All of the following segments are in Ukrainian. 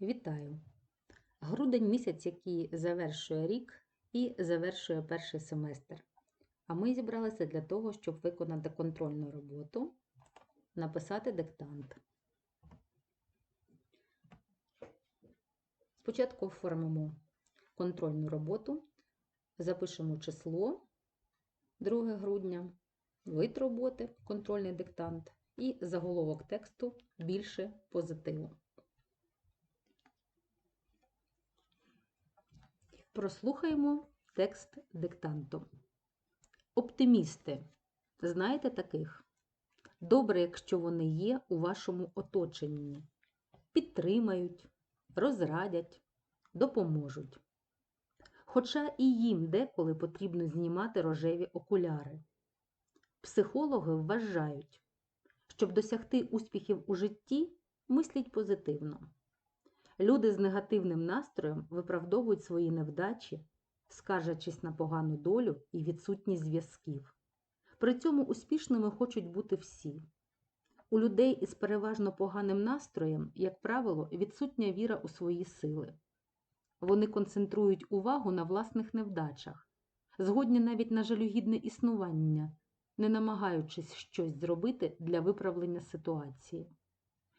Вітаю! Грудень місяць, який завершує рік і завершує перший семестр. А ми зібралися для того, щоб виконати контрольну роботу, написати диктант. Спочатку оформимо контрольну роботу, запишемо число 2 грудня, вид роботи, контрольний диктант і заголовок тексту більше позитиву. Прослухаємо текст диктанту. Оптимісти. Знаєте таких? Добре, якщо вони є у вашому оточенні. Підтримають, розрадять, допоможуть. Хоча і їм деколи потрібно знімати рожеві окуляри. Психологи вважають, щоб досягти успіхів у житті, мисліть позитивно. Люди з негативним настроєм виправдовують свої невдачі, скаржачись на погану долю і відсутність зв'язків. При цьому успішними хочуть бути всі. У людей із переважно поганим настроєм, як правило, відсутня віра у свої сили. Вони концентрують увагу на власних невдачах, згодні навіть на жалюгідне існування, не намагаючись щось зробити для виправлення ситуації.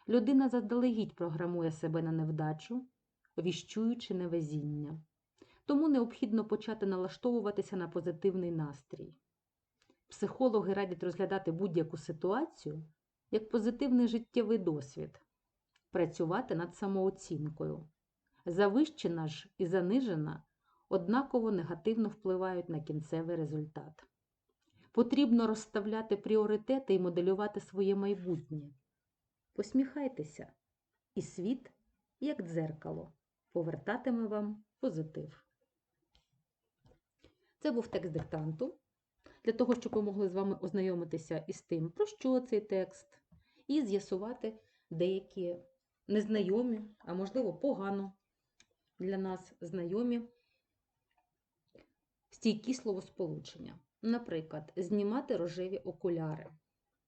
Людина заздалегідь програмує себе на невдачу, віщуючи невезіння. Тому необхідно почати налаштовуватися на позитивний настрій. Психологи радять розглядати будь-яку ситуацію як позитивний життєвий досвід, працювати над самооцінкою. Завищена ж і занижена однаково негативно впливають на кінцевий результат. Потрібно розставляти пріоритети і моделювати своє майбутнє. Посміхайтеся, і світ, як дзеркало, повертатиме вам позитив. Це був текст диктанту. Для того, щоб ми могли з вами ознайомитися із тим, про що цей текст, і з'ясувати деякі незнайомі, а можливо, погано для нас знайомі стійкі словосполучення. Наприклад, знімати рожеві окуляри.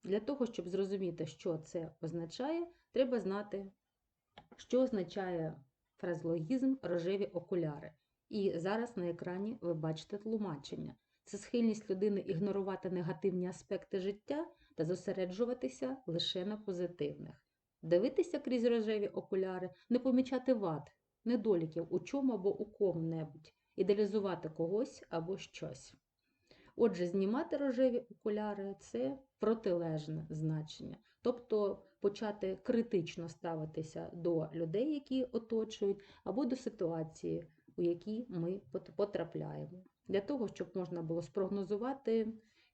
Для того, щоб зрозуміти, що це означає, треба знати, що означає фразеологізм рожеві окуляри. І зараз на екрані ви бачите тлумачення. Це схильність людини ігнорувати негативні аспекти життя та зосереджуватися лише на позитивних. Дивитися крізь рожеві окуляри, не помічати вад, недоліків у чому або у кому-небудь, ідеалізувати когось або щось. Отже, знімати рожеві окуляри це протилежне значення. Тобто почати критично ставитися до людей, які оточують, або до ситуації, у якій ми потрапляємо. Для того, щоб можна було спрогнозувати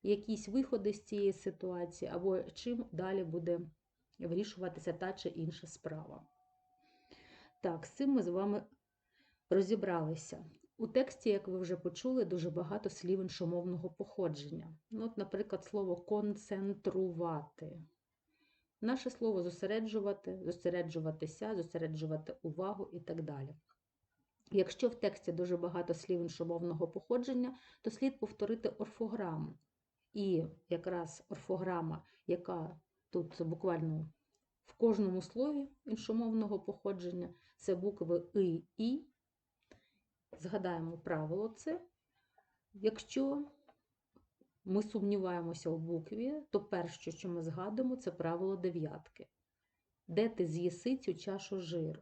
якісь виходи з цієї ситуації, або чим далі буде вирішуватися та чи інша справа. Так, з цим ми з вами розібралися. У тексті, як ви вже почули, дуже багато слів іншомовного походження. Ну, от, Наприклад, слово концентрувати. Наше слово зосереджувати, зосереджуватися, зосереджувати увагу і так далі. Якщо в тексті дуже багато слів іншомовного походження, то слід повторити орфограму. І якраз орфограма, яка тут буквально в кожному слові іншомовного походження, це букви И, І. Згадаємо правило це. Якщо ми сумніваємося у букві, то перше, що ми згадуємо, це правило дев'ятки. Де ти з'їси цю чашу жиру?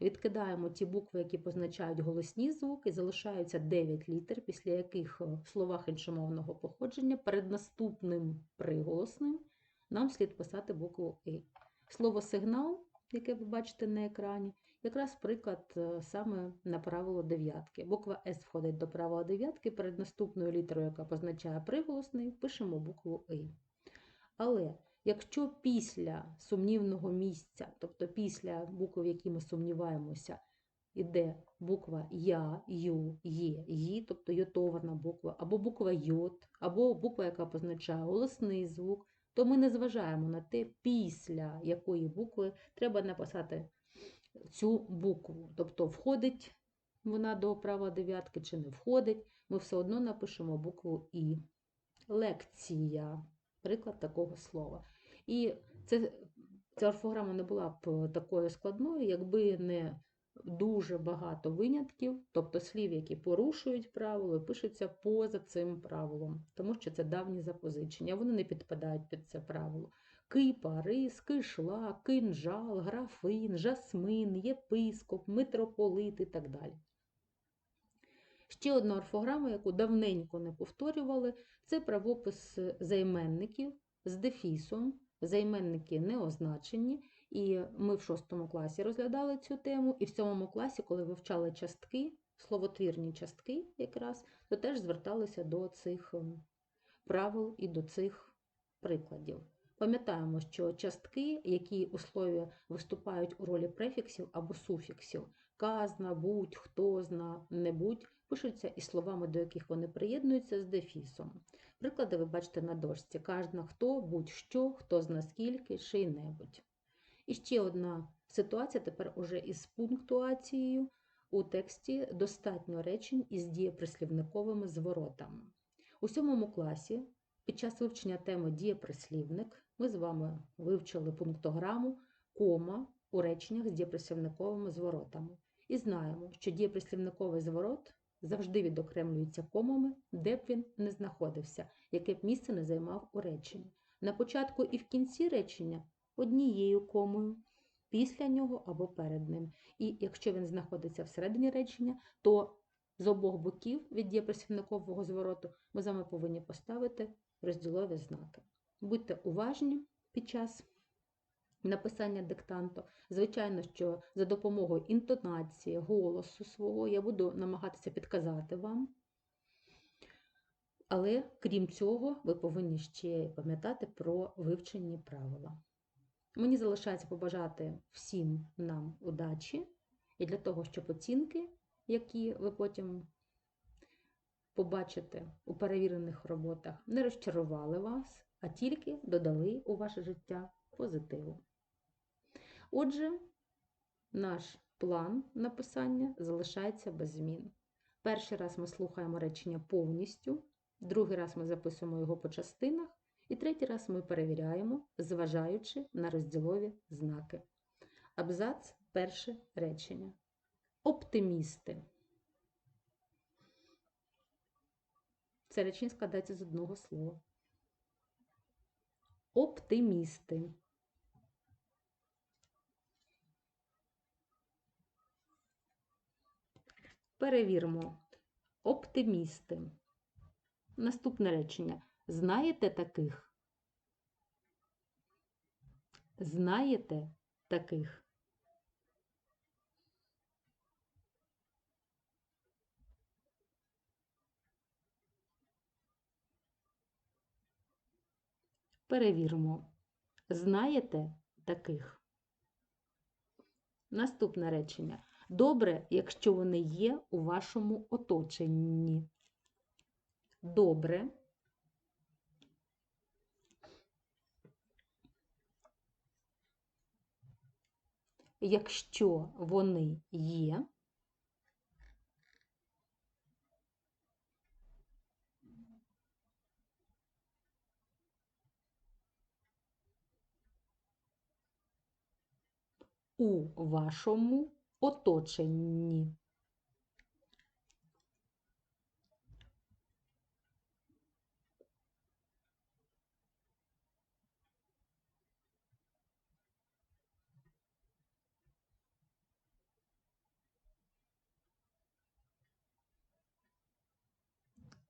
Відкидаємо ті букви, які позначають голосні звуки, залишаються 9 літер, після яких в словах іншомовного походження перед наступним приголосним нам слід писати букву И. Слово сигнал, яке ви бачите на екрані, якраз приклад саме на правило дев'ятки. Буква С входить до правила дев'ятки, перед наступною літерою, яка позначає приголосний, пишемо букву И. Але якщо після сумнівного місця, тобто після букв, в які ми сумніваємося, іде буква Я, Ю, Є, Ї, тобто йотована буква, або буква Йот, або буква, яка позначає голосний звук, то ми не зважаємо на те, після якої букви треба написати цю букву. Тобто входить вона до права дев'ятки чи не входить, ми все одно напишемо букву І. Лекція приклад такого слова. І це ця орфограма не була б такою складною, якби не дуже багато винятків, тобто слів, які порушують правило, пишуться поза цим правилом, тому що це давні запозичення, вони не підпадають під це правило. Кипа, рис, кишла, кинжал, графин, жасмин, єпископ, митрополит і так далі. Ще одна орфограма, яку давненько не повторювали, це правопис займенників з дефісом. Займенники не означені, і ми в шостому класі розглядали цю тему, і в сьомому класі, коли вивчали частки, словотвірні частки якраз, то теж зверталися до цих ем, правил і до цих прикладів. Пам'ятаємо, що частки, які у слові виступають у ролі префіксів або суфіксів, казна, будь, хто зна, не будь, пишуться із словами, до яких вони приєднуються з дефісом. Приклади ви бачите на дошці. Кожна хто, будь-що, хто зна скільки, ший-небудь. І ще одна ситуація тепер уже із пунктуацією. У тексті достатньо речень із дієприслівниковими зворотами. У сьомому класі під час вивчення теми дієприслівник ми з вами вивчили пунктограму кома у реченнях з дієприслівниковими зворотами. І знаємо, що дієприслівниковий зворот завжди відокремлюється комами, де б він не знаходився, яке б місце не займав у реченні. На початку і в кінці речення однією комою, після нього або перед ним. І якщо він знаходиться всередині речення, то з обох боків від дієприслівникового звороту ми з вами повинні поставити розділові знаки. Будьте уважні під час написання диктанту. Звичайно, що за допомогою інтонації, голосу свого я буду намагатися підказати вам. Але крім цього, ви повинні ще пам'ятати про вивчені правила. Мені залишається побажати всім нам удачі і для того, щоб оцінки, які ви потім побачите у перевірених роботах, не розчарували вас, а тільки додали у ваше життя позитиву. Отже, наш план написання залишається без змін. Перший раз ми слухаємо речення повністю, другий раз ми записуємо його по частинах, і третій раз ми перевіряємо, зважаючи на розділові знаки. Абзац перше речення. Оптимісти. Це речення складається з одного слова. Оптимісти. Перевіримо. Оптимісти. Наступне речення. Знаєте таких? Знаєте таких? Перевіримо. Знаєте таких? Наступне речення. Добре, якщо вони є у вашому оточенні. Добре. Якщо вони є, у вашому оточенні.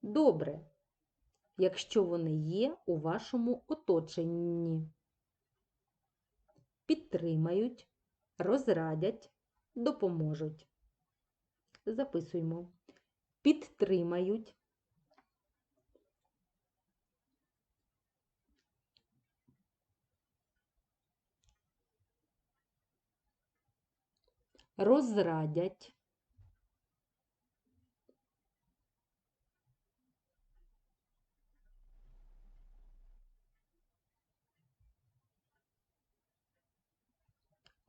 Добре, якщо вони є у вашому оточенні. Підтримають, розрадять, допоможуть. Записуємо. Підтримають. Розрадять.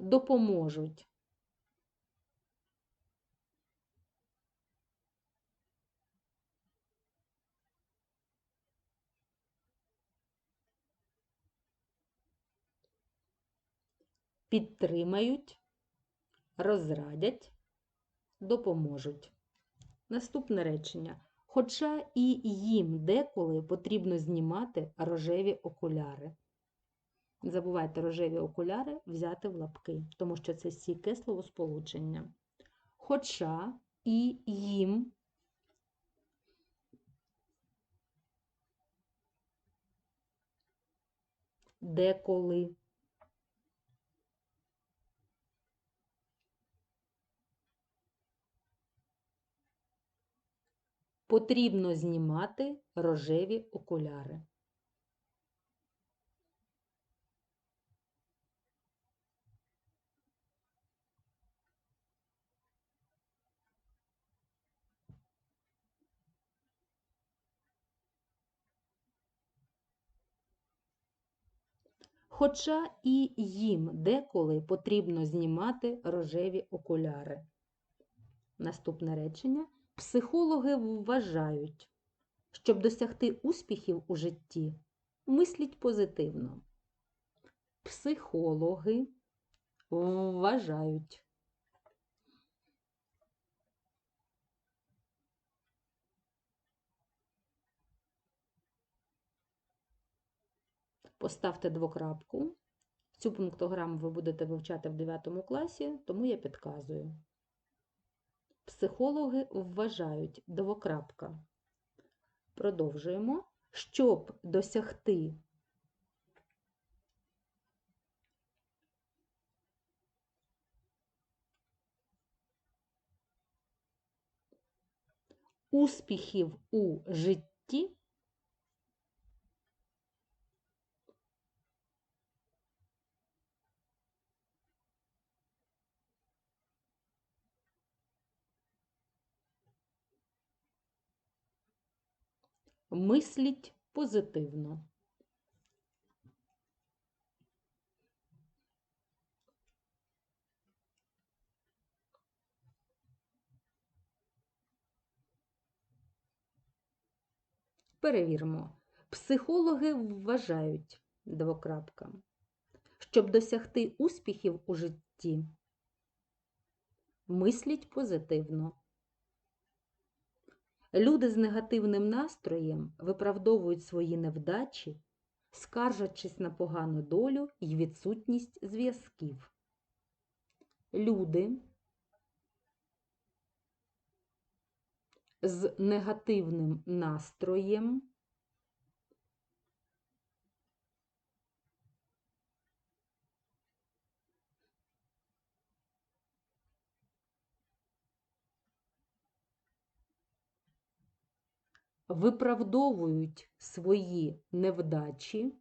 Допоможуть. підтримають, розрадять, допоможуть. Наступне речення. Хоча і їм деколи потрібно знімати рожеві окуляри. Не забувайте рожеві окуляри взяти в лапки, тому що це стійке словосполучення. Хоча і їм деколи. Потрібно знімати рожеві окуляри. Хоча і їм деколи потрібно знімати рожеві окуляри. Наступне речення. Психологи вважають, щоб досягти успіхів у житті, мисліть позитивно. Психологи вважають. Поставте двокрапку. Цю пунктограму ви будете вивчати в 9 класі, тому я підказую. Психологи вважають двокрапка. Продовжуємо. Щоб досягти успіхів у житті, мисліть позитивно. Перевіримо. Психологи вважають двокрапка, щоб досягти успіхів у житті, мисліть позитивно. Люди з негативним настроєм виправдовують свої невдачі, скаржачись на погану долю і відсутність зв'язків. Люди з негативним настроєм виправдовують свої невдачі,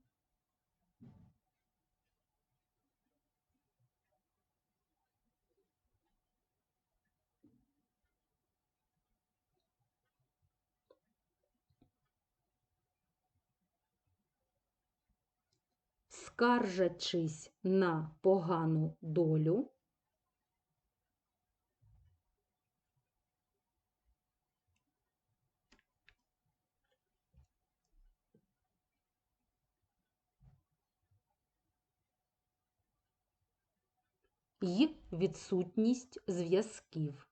скаржачись на погану долю. Й відсутність зв'язків.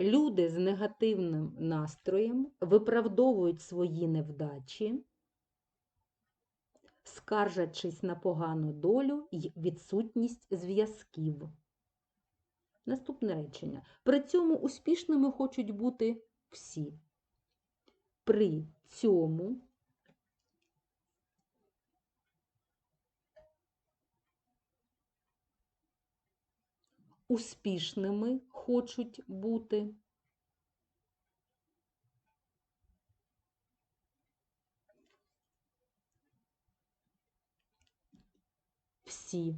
Люди з негативним настроєм виправдовують свої невдачі, скаржачись на погану долю й відсутність зв'язків. Наступне речення. При цьому успішними хочуть бути всі. При цьому успішними хочуть бути всі.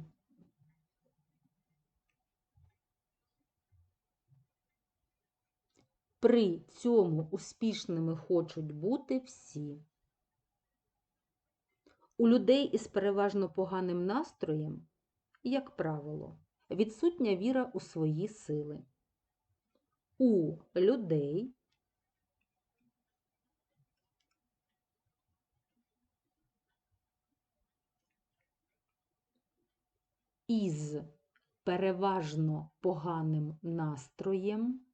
При цьому успішними хочуть бути всі. У людей із переважно поганим настроєм, як правило, відсутня віра у свої сили. У людей із переважно поганим настроєм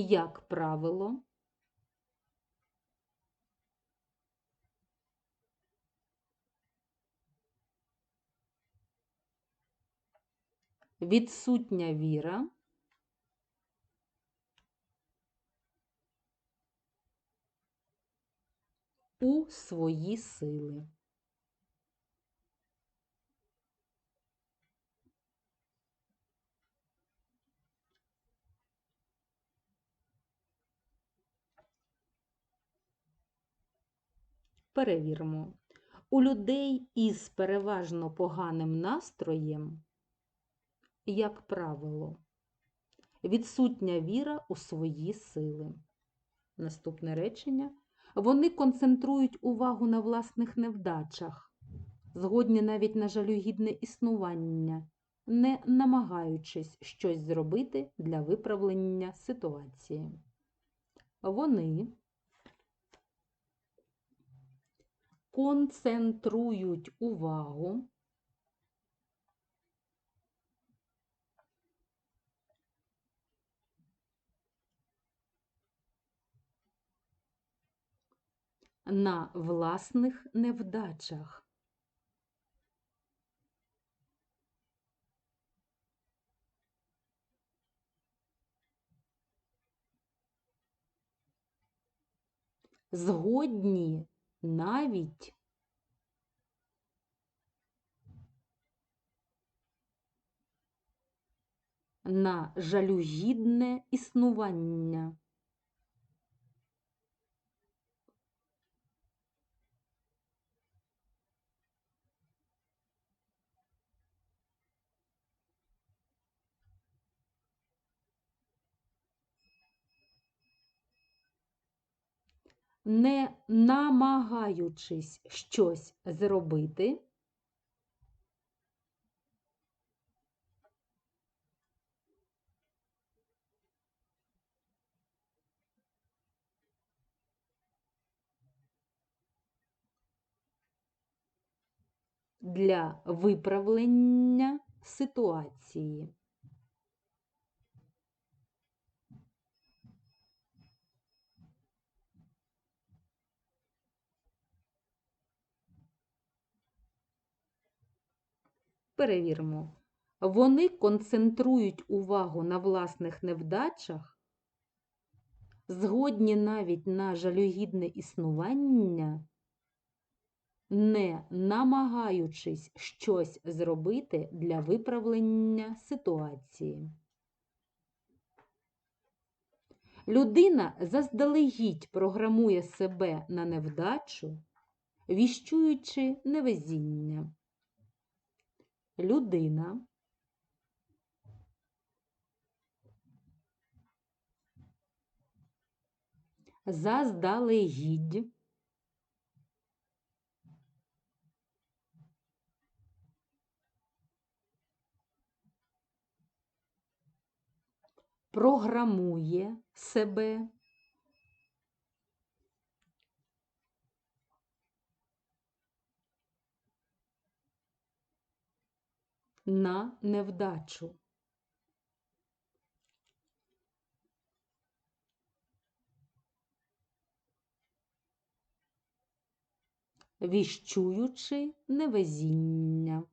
як правило, відсутня віра у свої сили. Перевіримо. У людей із переважно поганим настроєм, як правило, відсутня віра у свої сили. Наступне речення. Вони концентрують увагу на власних невдачах, згодні навіть на жалюгідне існування, не намагаючись щось зробити для виправлення ситуації. Вони концентрують увагу на власних невдачах. Згодні навіть на жалюгідне існування. Не намагаючись щось зробити, для виправлення ситуації. Перевіримо. Вони концентрують увагу на власних невдачах, згодні навіть на жалюгідне існування, не намагаючись щось зробити для виправлення ситуації. Людина заздалегідь програмує себе на невдачу, віщуючи невезіння. Людина. Заздалегідь. Програмує себе на невдачу. Віщуючи невезіння.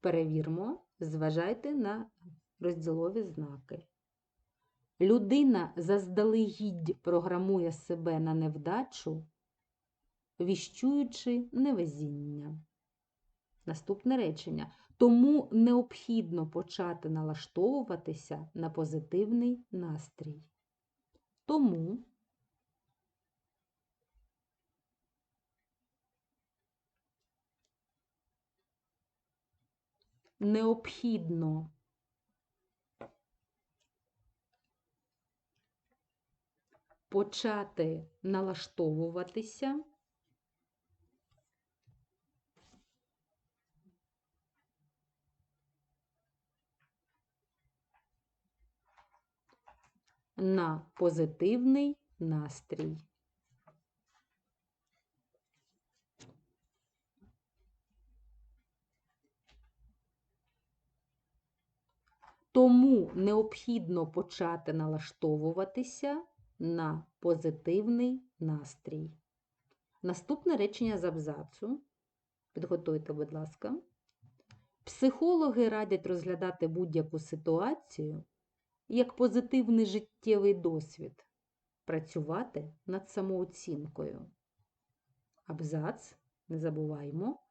Перевірмо, зважайте на розділові знаки людина заздалегідь програмує себе на невдачу, віщуючи невезіння. Наступне речення. Тому необхідно почати налаштовуватися на позитивний настрій. Тому необхідно почати налаштовуватися на позитивний настрій. Тому необхідно почати налаштовуватися на позитивний настрій. Наступне речення з абзацу. Підготуйте, будь ласка. Психологи радять розглядати будь-яку ситуацію як позитивний життєвий досвід, працювати над самооцінкою. Абзац, не забуваємо,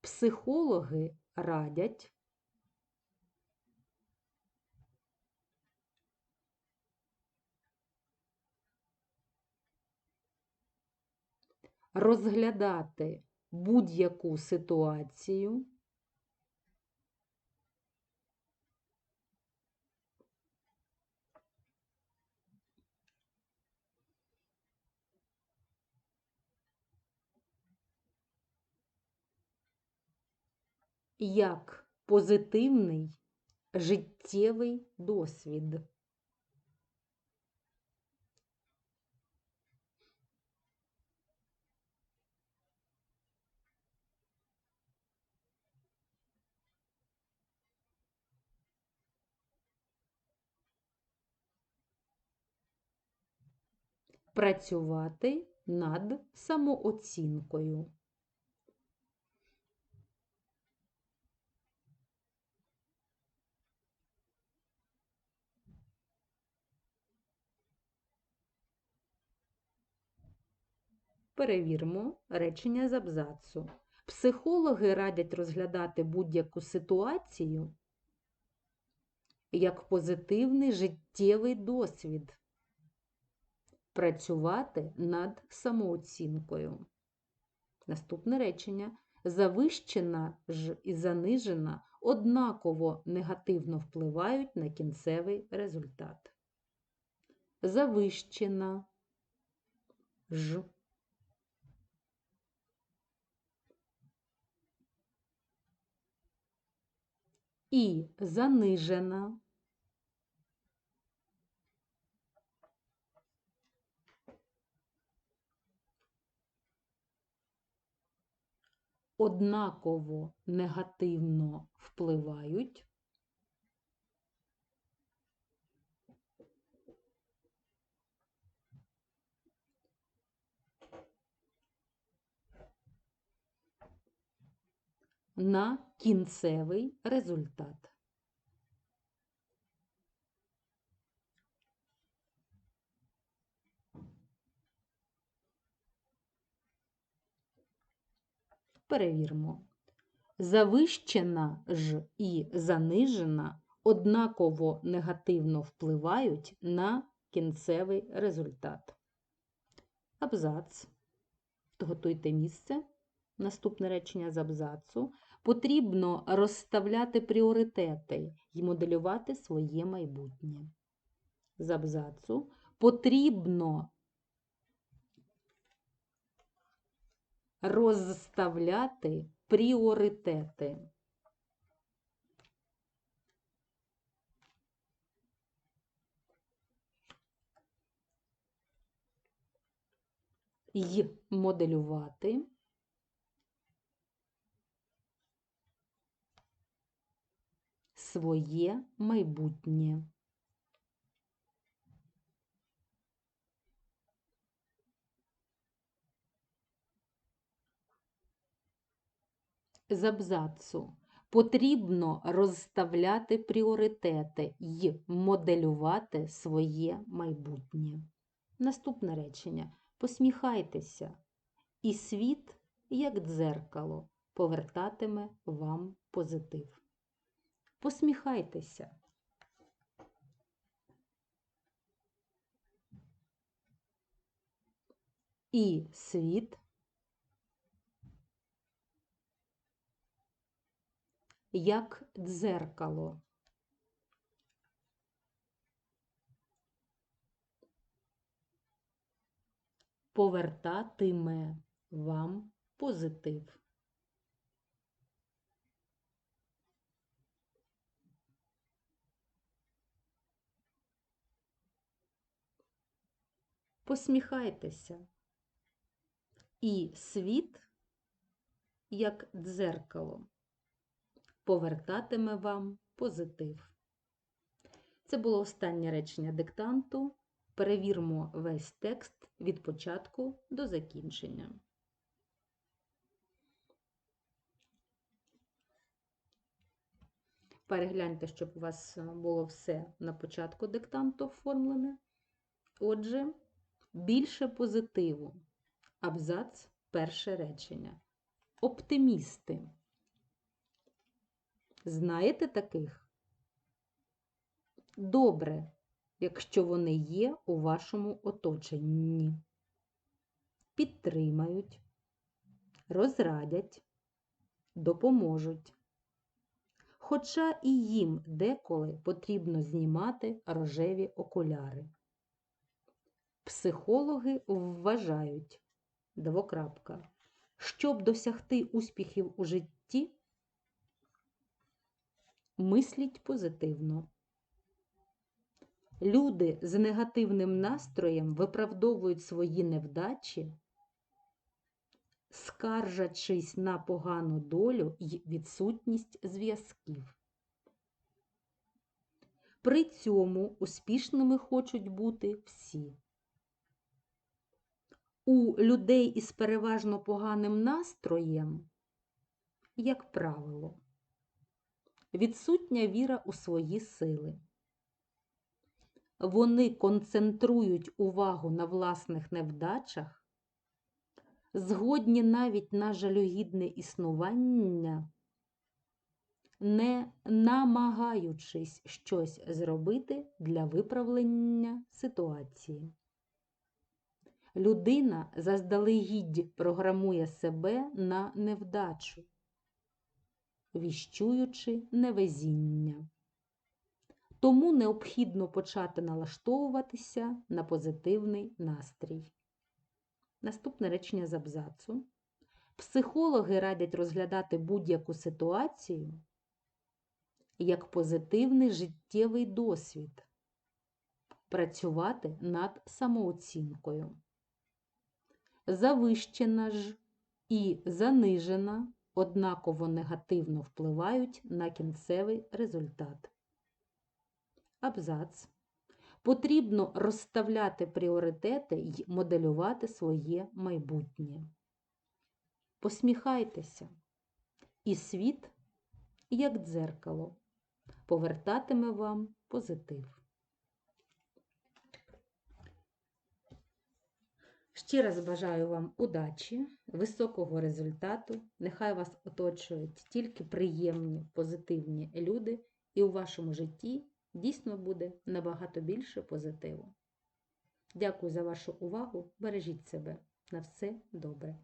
психологи радять розглядати будь-яку ситуацію як позитивний життєвий досвід. Працювати над самооцінкою. Перевіримо речення з абзацу. Психологи радять розглядати будь-яку ситуацію як позитивний життєвий досвід, працювати над самооцінкою. Наступне речення. Завищена ж і занижена однаково негативно впливають на кінцевий результат. Завищена ж і занижена. Однаково негативно впливають на кінцевий результат. Перевіримо. Завищена ж і занижена однаково негативно впливають на кінцевий результат. Абзац. Готуйте місце. Наступне речення з абзацу. Потрібно розставляти пріоритети і моделювати своє майбутнє. З абзацу потрібно розставляти пріоритети. І моделювати своє майбутнє. З абзацу потрібно розставляти пріоритети і моделювати своє майбутнє. Наступне речення. Посміхайтеся, і світ, як дзеркало, повертатиме вам позитив. Посміхайтеся. І світ як дзеркало. Повертатиме вам позитив. Посміхайтеся. І світ, як дзеркало, повертатиме вам позитив. Це було останнє речення диктанту. Перевірмо весь текст від початку до закінчення. Перегляньте, щоб у вас було все на початку диктанту оформлене. Отже, більше позитиву. Абзац перше речення. Оптимісти. Знаєте таких? Добре, якщо вони є у вашому оточенні. Підтримають, розрадять, допоможуть. Хоча і їм деколи потрібно знімати рожеві окуляри. Психологи вважають, двокрапка, щоб досягти успіхів у житті, мисліть позитивно. Люди з негативним настроєм виправдовують свої невдачі, скаржачись на погану долю й відсутність зв'язків. При цьому успішними хочуть бути всі. У людей із переважно поганим настроєм, як правило, відсутня віра у свої сили. Вони концентрують увагу на власних невдачах, згодні навіть на жалюгідне існування, не намагаючись щось зробити для виправлення ситуації. Людина заздалегідь програмує себе на невдачу, віщуючи невезіння. Тому необхідно почати налаштовуватися на позитивний настрій. Наступне речення з абзацу. Психологи радять розглядати будь-яку ситуацію як позитивний життєвий досвід, працювати над самооцінкою. Завищена ж і занижена однаково негативно впливають на кінцевий результат. Абзац. Потрібно розставляти пріоритети й моделювати своє майбутнє. Посміхайтеся, і світ, як дзеркало, повертатиме вам позитив. Ще раз бажаю вам удачі, високого результату. Нехай вас оточують тільки приємні, позитивні люди, і у вашому житті дійсно буде набагато більше позитиву. Дякую за вашу увагу. Бережіть себе. На все добре.